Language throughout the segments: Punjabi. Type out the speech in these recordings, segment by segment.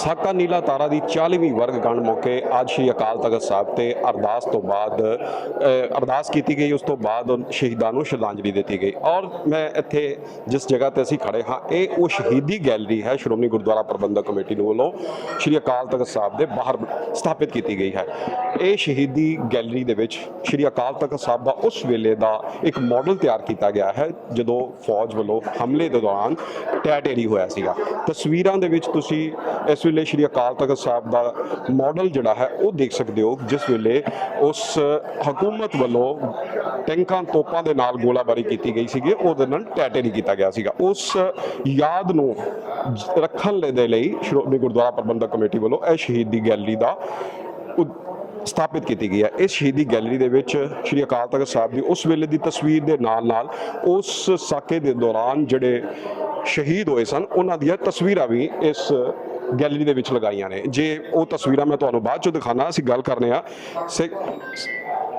ਸਾਕਾ ਨੀਲਾ ਤਾਰਾ ਦੀ 40ਵੀਂ ਵਰਗਗੰਢ ਮੌਕੇ ਅੱਜ ਸ਼੍ਰੀ ਅਕਾਲ ਤਖਤ ਸਾਹਿਬ ਤੇ ਅਰਦਾਸ ਤੋਂ ਬਾਅਦ ਅਰਦਾਸ ਕੀਤੀ ਗਈ, ਉਸ ਤੋਂ ਬਾਅਦ ਸ਼ਹੀਦਾਂ ਨੂੰ ਸ਼ਰਧਾਂਜਲੀ ਦਿੱਤੀ ਗਈ। ਔਰ ਮੈਂ ਇੱਥੇ ਜਿਸ ਜਗ੍ਹਾ ਤੇ ਅਸੀਂ ਖੜੇ ਹਾਂ, ਇਹ ਉਹ ਸ਼ਹੀਦੀ ਗੈਲਰੀ ਹੈ, ਸ਼੍ਰੋਮਣੀ ਗੁਰਦੁਆਰਾ ਪ੍ਰਬੰਧਕ ਕਮੇਟੀ ਨੂੰ ਵੱਲੋਂ ਸ਼੍ਰੀ ਅਕਾਲ ਤਖਤ ਸਾਹਿਬ ਦੇ ਬਾਹਰ ਸਥਾਪਿਤ ਕੀਤੀ ਗਈ ਹੈ। ਇਹ ਸ਼ਹੀਦੀ ਗੈਲਰੀ ਦੇ ਵਿੱਚ ਸ਼੍ਰੀ ਅਕਾਲ ਤਖਤ ਸਾਹਿਬ ਦਾ ਉਸ ਵੇਲੇ ਦਾ ਇੱਕ ਮਾਡਲ ਤਿਆਰ ਕੀਤਾ ਗਿਆ ਹੈ, ਜਦੋਂ ਫੌਜ ਵੱਲੋਂ ਹਮਲੇ ਦੇ ਦੌਰਾਨ ਟੈਟੇਰੀ ਹੋਇਆ ਸੀਗਾ। ਤਸਵੀਰਾਂ ਦੇ ਵਿੱਚ ਤੁਸੀਂ, ਇਸ ਵੇਲੇ ਸ਼੍ਰੀ ਅਕਾਲ ਤਖਤ ਸਾਹਿਬ ਦਾ ਮਾਡਲ ਜਿਹੜਾ ਹੈ, ਉਹ ਦੇਖ ਸਕਦੇ ਹੋ, ਜਿਸ ਵੇਲੇ ਉਸ ਹਕੂਮਤ ਵੱਲੋਂ ਟੈਂਕਾਂ ਤੋਪਾਂ ਦੇ ਨਾਲ ਗੋਲਾਬਾਰੀ ਕੀਤੀ ਗਈ ਸੀਗੀ, ਉਹਦੇ ਨਾਲ ਟੈਟੇ ਟੈਟੇਰੀ ਕੀਤਾ ਗਿਆ ਸੀਗਾ। ਉਸ ਯਾਦ ਨੂੰ ਰੱਖਣ ਦੇ ਲਈ ਸ਼੍ਰੋਮਣੀ ਗੁਰਦੁਆਰਾ ਪ੍ਰਬੰਧਕ ਕਮੇਟੀ ਵੱਲੋਂ ਇਹ ਸ਼ਹੀਦੀ ਗੈਲਰੀ ਦਾ ਉਦ- ਸਥਾਪਿਤ ਕੀਤੀ ਗਈ ਹੈ। ਇਸ ਸ਼ਹੀਦੀ ਗੈਲਰੀ ਦੇ ਵਿੱਚ ਸ਼੍ਰੀ ਅਕਾਲ ਤਖਤ ਸਾਹਿਬ ਦੀ ਉਸ ਵੇਲੇ ਦੀ ਤਸਵੀਰ ਦੇ ਨਾਲ ਨਾਲ ਉਸ ਸਾਕੇ ਦੇ ਦੌਰਾਨ ਜਿਹੜੇ ਸ਼ਹੀਦ ਹੋਏ ਸਨ, ਉਹਨਾਂ ਦੀਆਂ ਤਸਵੀਰਾਂ ਵੀ ਇਸ ਗੈਲਰੀ ਦੇ ਵਿੱਚ ਲਗਾਈਆਂ ਨੇ। ਜੇ ਉਹ ਤਸਵੀਰਾਂ ਮੈਂ ਤੁਹਾਨੂੰ ਬਾਅਦ ਚੋਂ ਦਿਖਾਣਾ ਅਸੀਂ ਗੱਲ ਕਰਨੇ ਆ।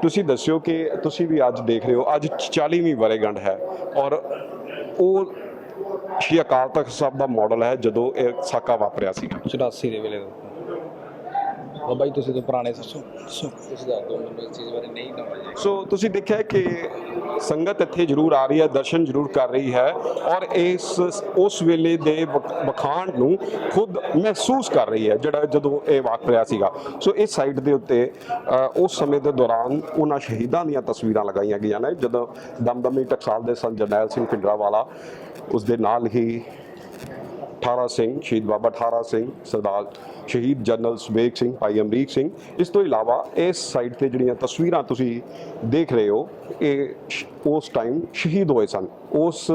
ਤੁਸੀਂ ਦੱਸਿਓ ਕਿ ਤੁਸੀਂ ਵੀ ਅੱਜ ਦੇਖ ਰਹੇ ਹੋ ਅੱਜ 40ਵੀਂ ਵਰੇਗੰਢ ਹੈ ਔਰ ਉਹ ਸ਼੍ਰੀ ਅਕਾਲ ਤਖਤ ਸਾਹਿਬ ਦਾ ਮਾਡਲ ਹੈ ਜਦੋਂ ਇਹ ਸਾਕਾ ਵਾਪਰਿਆ ਸੀ। 84 ਦੇ ਵੇਲੇ ਬਾਬਾ ਜੀ ਤੁਸੀਂ ਤਾਂ ਪੁਰਾਣੇ ਦੱਸੋ ਤੁਸੀਂ ਦੱਸ ਦਿਓ ਮੈਨੂੰ ਇਸ ਚੀਜ਼ ਬਾਰੇ ਨਹੀਂ ਨੌਲੇਜ ਸੋ ਤੁਸੀਂ ਦੇਖਿਆ ਕਿ ਸੰਗਤ ਇੱਥੇ ਜ਼ਰੂਰ ਆ ਰਹੀ ਹੈ, ਦਰਸ਼ਨ ਜ਼ਰੂਰ ਕਰ ਰਹੀ ਹੈ ਔਰ ਇਸ, ਉਸ ਵੇਲੇ ਦੇ ਵਕ- ਵਖਾਣ ਨੂੰ ਖੁਦ ਮਹਿਸੂਸ ਕਰ ਰਹੀ ਹੈ ਜਿਹੜਾ ਜਦੋਂ ਇਹ ਵਾਪਰਿਆ ਸੀਗਾ। ਸੋ ਇਸ ਸਾਈਟ ਦੇ ਉੱਤੇ ਉਸ ਸਮੇਂ ਦੇ ਦੌਰਾਨ ਉਹਨਾਂ ਸ਼ਹੀਦਾਂ ਦੀਆਂ ਤਸਵੀਰਾਂ ਲਗਾਈਆਂ ਗਈਆਂ ਨੇ, ਜਦੋਂ ਦਮਦਮੀ ਟਕਸਾਲ ਦੇ ਸੰਤ ਜਰਨੈਲ ਸਿੰਘ ਪਿੰਡਰਾਵਾਲਾ ਉਸ ਦੇ ਨਾਲ ਹੀ ਠਾਰਾ ਸਿੰਘ, ਸ਼ਹੀਦ ਬਾਬਾ ਠਾਰਾ ਸਿੰਘ, ਸਰਦਾਰ ਸ਼ਹੀਦ ਜਨਰਲ ਸੁਬੇਗ ਸਿੰਘ, ਭਾਈ ਅਮਰੀਕ ਸਿੰਘ। ਇਸ ਤੋਂ ਇਲਾਵਾ ਇਸ ਸਾਈਡ ਤੇ ਜਿਹੜੀਆਂ ਤਸਵੀਰਾਂ ਤੁਸੀਂ ਦੇਖ ਰਹੇ ਹੋ, ਇਹ ਸ਼- ਉਸ ਟਾਈਮ ਸ਼ਹੀਦ ਹੋਏ ਸਨ। ਉਸ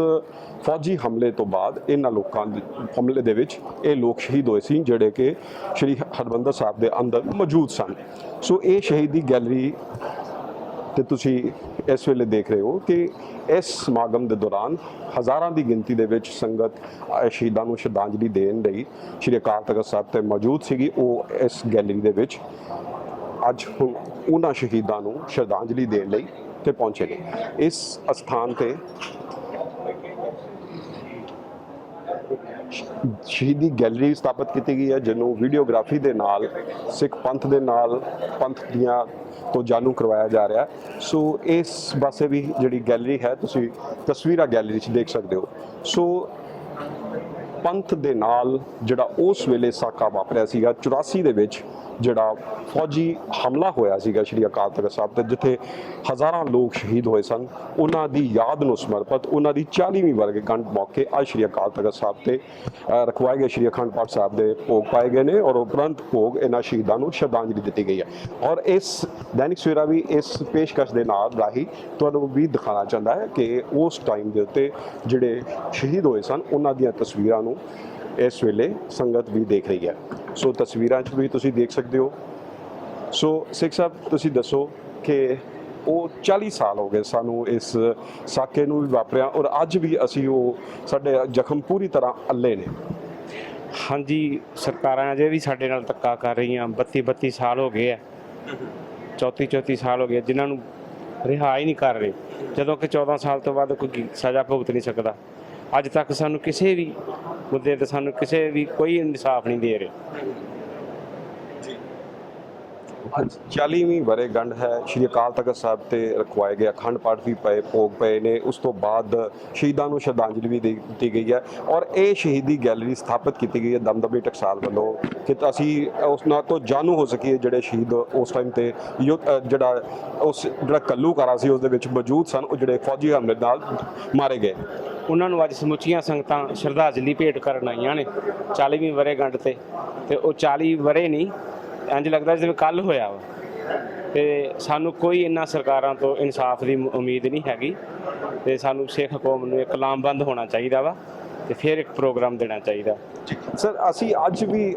ਫੌਜੀ ਹਮਲੇ ਤੋਂ ਬਾਅਦ ਇਹਨਾਂ ਲੋਕਾਂ ਦੇ, ਹਮਲੇ ਦੇ ਵਿੱਚ ਇਹ ਲੋਕ ਸ਼ਹੀਦ ਹੋਏ ਸੀ, ਜਿਹੜੇ ਕਿ ਸ਼੍ਰੀ ਹਰਮੰਦਰ ਸਾਹਿਬ ਦੇ ਅੰਦਰ ਮੌਜੂਦ ਸਨ। ਸੋ ਇਹ ਸ਼ਹੀਦੀ ਗੈਲਰੀ ਤੇ ਤੁਸੀਂ ਇਸ ਵੇਲੇ ਦੇਖ ਰਹੇ ਹੋ ਕਿ ਇਸ ਸਮਾਗਮ ਦੇ ਦੌਰਾਨ ਹਜ਼ਾਰਾਂ ਦੀ ਗਿਣਤੀ ਦੇ ਵਿੱਚ ਸੰਗਤ ਸ਼ਹੀਦਾਂ ਨੂੰ ਸ਼ਰਧਾਂਜਲੀ ਦੇਣ ਲਈ ਸ਼੍ਰੀ ਅਕਾਲ ਤਖਤ ਸਾਹਿਬ ਤੇ ਮੌਜੂਦ ਸੀਗੀ। ਉਹ ਇਸ ਗੈਲਰੀ ਦੇ ਵਿੱਚ ਅੱਜ ਉਹਨਾਂ ਸ਼ਹੀਦਾਂ ਨੂੰ ਸ਼ਰਧਾਂਜਲੀ ਦੇਣ ਲਈ ਤੇ ਪਹੁੰਚੇ ਨੇ। ਇਸ ਅਸਥਾਨ ਤੇ ਸ਼ਹੀਦੀ ਗੈਲਰੀ ਸਥਾਪਿਤ ਕੀਤੀ ਗਈ ਹੈ, ਜਿਹਨੂੰ ਵੀਡੀਓਗ੍ਰਾਫੀ ਦੇ ਨਾਲ, ਸਿੱਖ ਪੰਥ ਦੇ ਨਾਲ, ਪੰਥ ਦੀਆਂ ਤੋਂ ਜਾਣੂ ਕਰਵਾਇਆ ਜਾ ਰਿਹਾ ਸੋ ਇਸ ਪਾਸੇ ਵੀ ਜਿਹੜੀ ਗੈਲਰੀ ਹੈ, ਤੁਸੀਂ ਤਸਵੀਰਾਂ ਗੈਲਰੀ 'ਚ ਦੇਖ ਸਕਦੇ ਹੋ। ਸੋ ਪੰਥ ਦੇ ਨਾਲ ਜਿਹੜਾ ਉਸ ਵੇਲੇ ਸਾਕਾ ਵਾਪਰਿਆ ਸੀਗਾ 84 ਦੇ ਵਿੱਚ ਜਿਹੜਾ ਫੌਜੀ ਹਮਲਾ ਹੋਇਆ ਸੀਗਾ ਸ਼੍ਰੀ ਅਕਾਲ ਤਖਤ ਸਾਹਿਬ ਤੇ, ਜਿੱਥੇ ਹਜ਼ਾਰਾਂ ਲੋਕ ਸ਼ਹੀਦ ਹੋਏ ਸਨ। ਉਹਨਾਂ ਦੀ ਯਾਦ ਨੂੰ ਸਮਰਪਿਤ, ਉਹਨਾਂ ਦੀ 40ਵੀਂ ਵਰਗਗੰਢ ਮੌਕੇ ਅੱਜ ਸ਼੍ਰੀ ਅਕਾਲ ਤਖਤ ਸਾਹਿਬ ਤੇ ਰਖਵਾਏ ਗਏ। ਸ਼੍ਰੀ ਅਖੰਡ ਪਾਠ ਸਾਹਿਬ ਦੇ ਭੋਗ ਪਾਏ ਗਏ ਨੇ ਔਰ ਉਪਰੰਤ ਭੋਗ ਇਹਨਾਂ ਸ਼ਹੀਦਾਂ ਨੂੰ ਸ਼ਰਧਾਂਜਲੀ ਦਿੱਤੀ ਗਈ ਹੈ। ਔਰ ਇਸ ਦੈਨਿਕ ਸਵੇਰਾ ਵੀ ਇਸ ਪੇਸ਼ਕਸ਼ ਦੇ ਨਾਲ ਰਾਹੀਂ ਤੁਹਾਨੂੰ ਵੀ ਦਿਖਾਉਣਾ ਚਾਹੁੰਦਾ ਹੈ ਕਿ ਉਸ ਟਾਈਮ ਦੇ ਉੱਤੇ ਜਿਹੜੇ ਸ਼ਹੀਦ ਹੋਏ ਸਨ, ਉਹਨਾਂ ਦੀਆਂ ਤਸਵੀਰਾਂ ਨੂੰ ਇਸ ਵੇਲੇ ਸੰਗਤ ਵੀ ਦੇਖ ਰਹੀ ਹੈ। ਸੋ ਤਸਵੀਰਾਂ 'ਚ ਵੀ ਤੁਸੀਂ ਦੇਖ ਸਕਦੇ ਹੋ। ਸੋ ਸਿੱਖ ਸਾਹਿਬ, ਤੁਸੀਂ ਦੱਸੋ ਕਿ ਉਹ 40 ਸਾਲ ਹੋ ਗਏ ਸਾਨੂੰ ਇਸ ਸਾਕੇ ਨੂੰ ਵੀ ਵਾਪਰਿਆ ਔਰ ਅੱਜ ਵੀ ਅਸੀਂ ਉਹ ਸਾਡੇ ਜ਼ਖਮ ਪੂਰੀ ਤਰ੍ਹਾਂ ਅੱਲੇ ਨੇ। ਹਾਂਜੀ, ਸਰਕਾਰਾਂ ਅਜੇ ਵੀ ਸਾਡੇ ਨਾਲ ਧੱਕਾ ਕਰ ਰਹੀਆਂ। 32 32 ਸਾਲ ਹੋ ਗਏ ਆ 34 34 ਸਾਲ ਹੋ ਗਏ। ਜਿਨ੍ਹਾਂ ਨੂੰ ਰਿਹਾ ਹੀ ਨਹੀਂ ਕਰ ਰਹੇ। ਜਦੋਂ ਕਿ 14 ਸਾਲ ਤੋਂ ਬਾਅਦ ਕੋਈ ਸਜ਼ਾ ਭੁਗਤ ਨਹੀਂ ਸਕਦਾ। ਅੱਜ ਤੱਕ ਸਾਨੂੰ ਕਿਸੇ ਵੀ ਮੁੱਦੇ ਤੇ ਸਾਨੂੰ ਕਿਸੇ ਵੀ ਕੋਈ ਇਨਸਾਫ ਨਹੀਂ ਦੇ ਰਿਹਾ। ਅੱਜ 40ਵੀਂ ਵਰੇਗੰਢ ਹੈ। ਸ਼੍ਰੀ ਅਕਾਲ ਤਖਤ ਸਾਹਿਬ ਤੇ ਰਖਵਾਏ ਗਏ ਅਖੰਡ ਪਾਠ ਵੀ ਪਏ, ਭੋਗ ਪਏ ਨੇ। ਉਸ ਤੋਂ ਬਾਅਦ ਸ਼ਹੀਦਾਂ ਨੂੰ ਸ਼ਰਧਾਂਜਲੀ ਵੀ ਦੇ ਦਿੱਤੀ ਗਈ ਹੈ ਔਰ ਇਹ ਸ਼ਹੀਦੀ ਗੈਲਰੀ ਸਥਾਪਿਤ ਕੀਤੀ ਗਈ ਹੈ ਦਮਦਮੀ ਟਕਸਾਲ ਵੱਲੋਂ ਕਿ ਅਸੀਂ ਉਸ ਨਾਲ ਤੋਂ ਜਾਣੂ ਹੋ ਸਕੀਏ ਜਿਹੜੇ ਸ਼ਹੀਦ ਉਸ ਟਾਈਮ ਤੇ ਯੁੱਧ- ਜਿਹੜਾ ਉਸ, ਜਿਹੜਾ ਕੱਲੂਕਾਰਾ ਸੀ, ਉਸ ਦੇ ਵਿੱਚ ਮੌਜੂਦ ਸਨ, ਉਹ ਜਿਹੜੇ ਫੌਜੀ ਹਮਲੇ ਨਾਲ ਮਾਰੇ ਗਏ। ਉਹਨਾਂ ਨੂੰ ਅੱਜ ਸਮੁੱਚੀਆਂ ਸੰਗਤਾਂ ਸ਼ਰਧਾਂਜਲੀ ਭੇਟ ਕਰਨ ਆਈਆਂ ਨੇ। 40ਵੀਂ ਵਰ੍ਹੇਗੰਢ ਤੇ। ਤੇ ਉਹ 40 ਵਰੇ ਨਹੀਂ ਇੰਜ ਲੱਗਦਾ ਜਿਵੇਂ ਕੱਲ ਹੋਇਆ ਵਾ। ਤੇ ਸਾਨੂੰ ਕੋਈ ਇੰਨਾ ਸਰਕਾਰਾਂ ਤੋਂ ਇਨਸਾਫ ਦੀ ਉਮੀਦ ਨਹੀਂ ਹੈਗੀ। ਤੇ ਸਾਨੂੰ ਸਿੱਖ ਕੌਮ ਨੂੰ ਇੱਕ ਲਾਮਬੰਦ ਹੋਣਾ ਚਾਹੀਦਾ ਵਾ ਤੇ ਫਿਰ ਇੱਕ ਪ੍ਰੋਗਰਾਮ ਦੇਣਾ ਚਾਹੀਦਾ। ਸਰ ਅਸੀਂ ਅੱਜ ਵੀ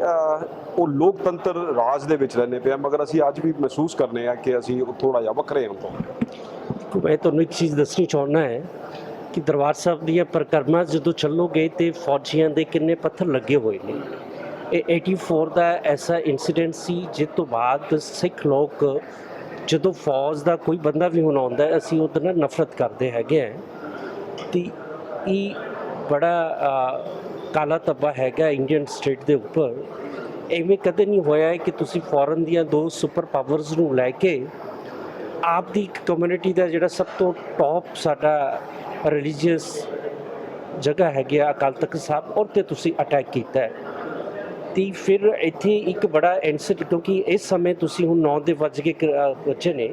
ਉਹ ਲੋਕਤੰਤਰ ਰਾਜ ਦੇ ਵਿੱਚ ਰਹਿੰਦੇ ਪਏ ਹਾਂ ਮਗਰ ਅਸੀਂ ਅੱਜ ਵੀ ਮਹਿਸੂਸ ਕਰਨੇ ਆ ਕਿ ਅਸੀਂ ਥੋੜਾ ਜਿਹਾ ਵੱਖਰੇ ਹਾਂ ਤੋਂ ਮੈਂ ਤੁਹਾਨੂੰ ਇੱਕ ਚੀਜ਼ ਦੱਸਣੀ ਚਾਹੁੰਦਾ ਹੈ। ਕਿ ਦਰਬਾਰ ਸਾਹਿਬ ਦੀਆਂ ਪਰਿਕਰਮਾ ਜਦੋਂ ਚੱਲੋਗੇ ਤੇ ਫੌਜੀਆਂ ਦੇ ਕਿੰਨੇ ਪੱਥਰ ਲੱਗੇ ਹੋਏ ਨੇ। ਇਹ 84 ਦਾ ਐਸਾ ਇਨਸੀਡੈਂਟ ਸੀ, ਜਿਸ ਤੋਂ ਬਾਅਦ ਸਿੱਖ ਲੋਕ ਜਦੋਂ ਫੌਜ ਦਾ ਕੋਈ ਬੰਦਾ ਵੀ ਹੁਣ ਆਉਂਦਾ, ਅਸੀਂ ਉਹਦੇ ਨਾਲ ਨਫ਼ਰਤ ਕਰਦੇ ਹੈਗੇ ਆ। ਤੇ ਇਹ ਬੜਾ ਕਾਲਾ ਤੱਬਾ ਹੈਗਾ ਇੰਡੀਅਨ ਸਟੇਟ ਦੇ ਉੱਪਰ। ਐਵੇਂ ਕਦੇ ਨਹੀਂ ਹੋਇਆ ਕਿ ਤੁਸੀਂ ਫੋਰਨ ਦੀਆਂ ਦੋ ਸੁਪਰ ਪਾਵਰਸ ਨੂੰ ਲੈ ਕੇ ਆਪ ਦੀ ਕਮਿਊਨਿਟੀ ਦਾ ਜਿਹੜਾ ਸਭ ਤੋਂ ਟੌਪ ਸਾਡਾ ਰਿਲੀਜੀਅਸ ਜਗ੍ਹਾ ਹੈਗੀ ਆ ਅਕਾਲ ਤਖਤ ਸਾਹਿਬ ਔਰ ਤੇ ਤੁਸੀਂ ਅਟੈਕ ਕੀਤਾ ਹੈ। ਤੇ ਫਿਰ ਇੱਥੇ ਇੱਕ ਬੜਾ ਇਨਸੀਡੈਂਟ ਕਿਉਂਕਿ ਇਸ ਸਮੇਂ ਤੁਸੀਂ ਹੁਣ 9 ਦੇ ਵੱਜ ਕੇ ਬੱਚੇ ਨੇ,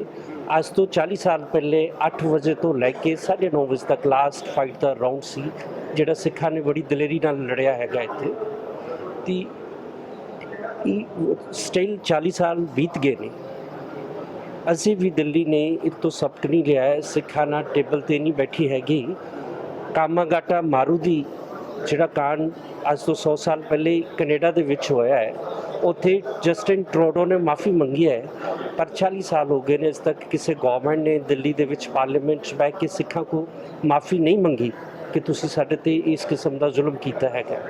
ਅੱਜ ਤੋਂ 40 ਸਾਲ ਪਹਿਲੇ 8 ਵਜੇ ਤੋਂ ਲੈ ਕੇ 9:30 ਵਜੇ ਤੱਕ ਲਾਸਟ ਫਾਈਟ ਦਾ ਰਾਉਂਡ ਸੀ, ਜਿਹੜਾ ਸਿੱਖਾਂ ਨੇ ਬੜੀ ਦਲੇਰੀ ਨਾਲ ਲੜਿਆ ਹੈਗਾ ਇੱਥੇ। ਤੇ ਇਹ ਸਟਿਲ 40 ਸਾਲ ਬੀਤ ਗਏ ਨੇ। ਅਸੀਂ ਵੀ ਦਿੱਲੀ ਨੇ ਇਹ ਤੋਂ ਸਬਕ ਨਹੀਂ ਲਿਆ ਹੈ ਸਿੱਖਾਂ ਨਾਲ ਟੇਬਲ ਤੇ ਨਹੀਂ ਬੈਠੀ ਹੈਗੀ। ਕਾਮਾਗਾਟਾ ਮਾਰੂ ਦੀ ਜਿਹੜਾ ਕਾਂਡ ਅੱਜ ਤੋਂ 100 ਸਾਲ ਪਹਿਲੇ ਕੈਨੇਡਾ ਦੇ ਵਿੱਚ ਹੋਇਆ ਹੈ, ਉੱਥੇ ਜਸਟਿਨ ਟਰੋਡੋ ਨੇ ਮਾਫੀ ਮੰਗੀ ਹੈ, ਪਰ 40 ਸਾਲ ਹੋ ਗਏ ਨੇ ਅਜੇ ਤੱਕ ਕਿਸੇ ਗਵਰਨਮੈਂਟ ਨੇ ਦਿੱਲੀ ਦੇ ਵਿੱਚ ਪਾਰਲੀਮੈਂਟ 'ਚ ਬੈ ਕੇ ਸਿੱਖਾਂ ਕੋ ਮਾਫੀ ਨਹੀਂ ਮੰਗੀ ਕਿ ਤੁਸੀਂ ਸਾਡੇ ਤੇ ਇਸ ਕਿਸਮ ਦਾ ਜ਼ੁਲਮ ਕੀਤਾ ਹੈਗਾ।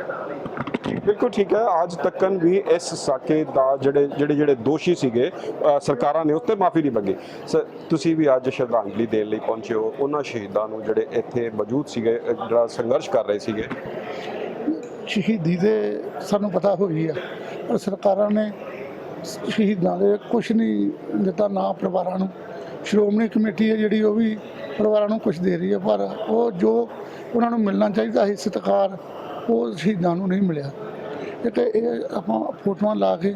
ਬਿਲਕੁਲ ਠੀਕ ਹੈ। ਅੱਜ ਤੱਕਨ ਵੀ ਇਸ ਸਾਕੇ ਦਾ ਜਿਹੜੇ ਜਿਹੜੇ ਜਿਹੜੇ ਦੋਸ਼ੀ ਸੀਗੇ ਸਰਕਾਰਾਂ ਨੇ ਉੱਤੇ ਮਾਫੀ ਨਹੀਂ ਮੰਗੀ। ਸ- ਤੁਸੀਂ ਵੀ ਅੱਜ ਸ਼ਰਧਾਂਜਲੀ ਦੇਣ ਲਈ ਪਹੁੰਚੇ ਹੋ। ਉਹਨਾਂ ਸ਼ਹੀਦਾਂ ਨੂੰ ਜਿਹੜੇ ਇੱਥੇ ਮੌਜੂਦ ਸੀਗੇ ਜਿਹੜਾ ਸੰਘਰਸ਼ ਕਰ ਰਹੇ ਸੀਗੇ। ਸ਼ਹੀਦੀ ਦੇ ਸਾਨੂੰ ਪਤਾ ਹੋਈ ਆ, ਪਰ ਸਰਕਾਰਾਂ ਨੇ ਸ਼ਹੀਦਾਂ ਦੇ ਕੁਝ ਨਹੀਂ ਦਿੱਤਾ, ਨਾ ਪਰਿਵਾਰਾਂ ਨੂੰ। ਸ਼੍ਰੋਮਣੀ ਕਮੇਟੀ ਹੈ ਜਿਹੜੀ, ਉਹ ਵੀ ਪਰਿਵਾਰਾਂ ਨੂੰ ਕੁਝ ਦੇ ਰਹੀ ਹੈ ਪਰ ਉਹ ਜੋ ਉਹਨਾਂ ਨੂੰ ਮਿਲਣਾ ਚਾਹੀਦਾ ਸੀ ਸਤਿਕਾਰ ਉਹ ਸ਼ਹੀਦਾਂ ਨੂੰ ਨਹੀਂ ਮਿਲਿਆ। ਇੱਕ ਤੇ ਇਹ ਆਪਾਂ ਫੋਟੋਆਂ ਲਾ ਕੇ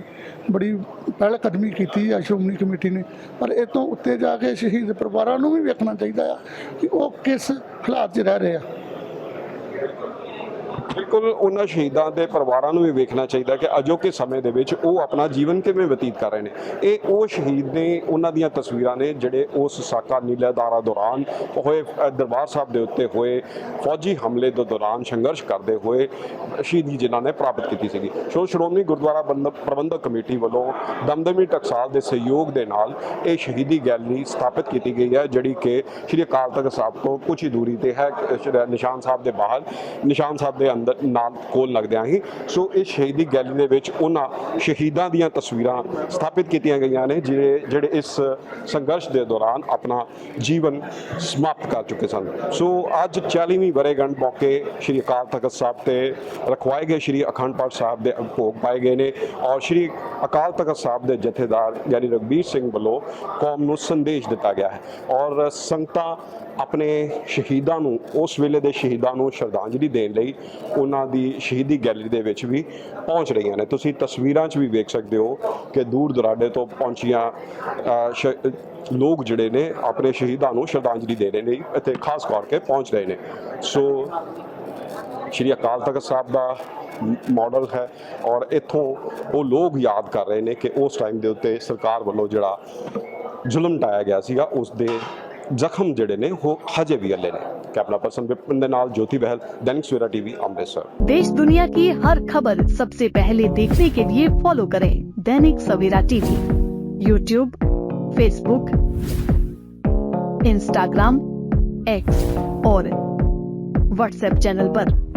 ਬੜੀ ਪਹਿਲ ਕਦਮੀ ਕੀਤੀ ਆ, ਸ਼੍ਰੋਮਣੀ ਕਮੇਟੀ ਨੇ। ਪਰ ਇਹ ਤੋਂ ਉੱਤੇ ਜਾ ਕੇ ਸ਼ਹੀਦ ਪਰਿਵਾਰਾਂ ਨੂੰ ਵੀ ਵੇਖਣਾ ਚਾਹੀਦਾ ਆ ਕਿ ਉਹ ਕਿਸ ਹਾਲਾਤ 'ਚ ਰਹਿ ਰਹੇ ਆ। ਬਿਲਕੁਲ ਉਹਨਾਂ ਸ਼ਹੀਦਾਂ ਦੇ ਪਰਿਵਾਰਾਂ ਨੂੰ ਵੀ ਵੇਖਣਾ ਚਾਹੀਦਾ ਕਿ ਅਜੋਕੇ ਸਮੇਂ ਦੇ ਵਿੱਚ ਉਹ ਆਪਣਾ ਜੀਵਨ ਕਿਵੇਂ ਬਤੀਤ ਕਰ ਰਹੇ ਨੇ। ਇਹ ਉਹ ਸ਼ਹੀਦ ਨੇ, ਉਹਨਾਂ ਦੀਆਂ ਤਸਵੀਰਾਂ ਨੇ ਜਿਹੜੇ ਉਸ ਸਾਕਾ ਨੀਲਾਦਾਰਾ ਦੌਰਾਨ ਹੋਏ ਦਰਬਾਰ ਸਾਹਿਬ ਦੇ ਉੱਤੇ ਹੋਏ ਫੌਜੀ ਹਮਲੇ ਦੇ ਦੌਰਾਨ ਸੰਘਰਸ਼ ਕਰਦੇ ਹੋਏ ਸ਼ਹੀਦੀ ਜਿਨ੍ਹਾਂ ਨੇ ਪ੍ਰਾਪਤ ਕੀਤੀ ਸੀਗੀ। ਸੋ ਸ਼੍ਰੋਮਣੀ ਗੁਰਦੁਆਰਾ ਬੰਦ- ਪ੍ਰਬੰਧਕ ਕਮੇਟੀ ਵੱਲੋਂ ਦਮਦਮੀ ਟਕਸਾਲ ਦੇ ਸਹਿਯੋਗ ਦੇ ਨਾਲ ਇਹ ਸ਼ਹੀਦੀ ਗੈਲਰੀ ਸਥਾਪਿਤ ਕੀਤੀ ਗਈ ਹੈ, ਜਿਹੜੀ ਕਿ ਸ਼੍ਰੀ ਅਕਾਲ ਤਖਤ ਸਾਹਿਬ ਤੋਂ ਕੁਝ ਹੀ ਦੂਰੀ ਤੇ ਹੈ, ਸ਼੍ਰੀ ਨਿਸ਼ਾਨ ਸਾਹਿਬ ਦੇ ਬਾਹਰ। ਨਿਸ਼ਾਨ ਸਾਹਿਬ ਦੇ ਅੰਦਰ ਨਾਲ ਕੋਲ ਲੱਗਦਿਆਂ ਹੀ। ਸੋ ਇਹ ਸ਼ਹੀਦੀ ਗੈਲਰੀ ਦੇ ਵਿੱਚ ਉਹਨਾਂ ਸ਼ਹੀਦਾਂ ਦੀਆਂ ਤਸਵੀਰਾਂ ਸਥਾਪਿਤ ਕੀਤੀਆਂ ਗਈਆਂ ਨੇ, ਜਿਹੜੇ ਜਿਹੜੇ ਇਸ ਸੰਘਰਸ਼ ਦੇ ਦੌਰਾਨ ਆਪਣਾ ਜੀਵਨ ਸਮਾਪਤ ਕਰ ਚੁੱਕੇ ਸਨ। ਸੋ ਅੱਜ 40ਵੀਂ ਵਰੇਗੰਢ ਮੌਕੇ ਸ਼੍ਰੀ ਅਕਾਲ ਤਖਤ ਸਾਹਿਬ ਤੇ ਰਖਵਾਏ ਗਏ ਸ਼੍ਰੀ ਅਖੰਡ ਪਾਠ ਸਾਹਿਬ ਦੇ ਭੋਗ ਪਾਏ ਗਏ ਨੇ ਔਰ ਸ਼੍ਰੀ ਅਕਾਲ ਤਖਤ ਸਾਹਿਬ ਦੇ ਜਥੇਦਾਰ ਯਾਨੀ ਰਗਬੀਰ ਸਿੰਘ ਵੱਲੋਂ ਕੌਮ ਨੂੰ ਸੰਦੇਸ਼ ਦਿੱਤਾ ਗਿਆ ਹੈ ਔਰ ਸੰਗਤਾਂ ਆਪਣੇ ਸ਼ਹੀਦਾਂ ਨੂੰ, ਉਸ ਵੇਲੇ ਦੇ ਸ਼ਹੀਦਾਂ ਨੂੰ ਸ਼ਰਧਾਂਜਲੀ ਦੇਣ ਲਈ ਉਹਨਾਂ ਦੀ ਸ਼ਹੀਦੀ ਗੈਲਰੀ ਦੇ ਵਿੱਚ ਵੀ ਪਹੁੰਚ ਰਹੀਆਂ ਨੇ। ਤੁਸੀਂ ਤਸਵੀਰਾਂ 'ਚ ਵੀ ਵੇਖ ਸਕਦੇ ਹੋ ਕਿ ਦੂਰ ਦੁਰਾਡੇ ਤੋਂ ਪਹੁੰਚੀਆਂ ਸ਼- ਲੋਕ ਜਿਹੜੇ ਨੇ ਆਪਣੇ ਸ਼ਹੀਦਾਂ ਨੂੰ ਸ਼ਰਧਾਂਜਲੀ ਦੇਣ ਲਈ ਅਤੇ ਖਾਸ ਕਰਕੇ ਪਹੁੰਚ ਰਹੇ ਨੇ। ਸੋ, ਸ਼੍ਰੀ ਅਕਾਲ ਤਖਤ ਸਾਹਿਬ ਦਾ ਮਾਡਲ ਹੈ ਔਰ ਇੱਥੋਂ ਉਹ ਲੋਕ ਯਾਦ ਕਰ ਰਹੇ ਨੇ ਕਿ ਉਸ ਟਾਈਮ ਦੇ ਉੱਤੇ ਸਰਕਾਰ ਵੱਲੋਂ ਜਿਹੜਾ ਜ਼ੁਲਮ ਢਾਇਆ ਗਿਆ ਸੀਗਾ ਉਸ ਦੇ ਜ਼ਖਮ ਜਿਹੜੇ ਨੇ ਉਹ ਹਜੇ ਵੀ ਅੱਲੇ ਨੇ ਕੈਪਲਾ ਪਰਸਨ ਵਿਪਨ ਦੇ ਨਾਲ ਜੋਤੀ ਬਹਿਲ ਦੈਨਿਕ ਸਵੇਰਾ ਟੀਵੀ ਅੰਮ੍ਰਿਤਸਰ देश दुनिया की हर खबर सबसे पहले देखने के लिए फॉलो करें Dainik Savera TV YouTube Facebook Instagram X और व्हाट्सएप चैनल पर।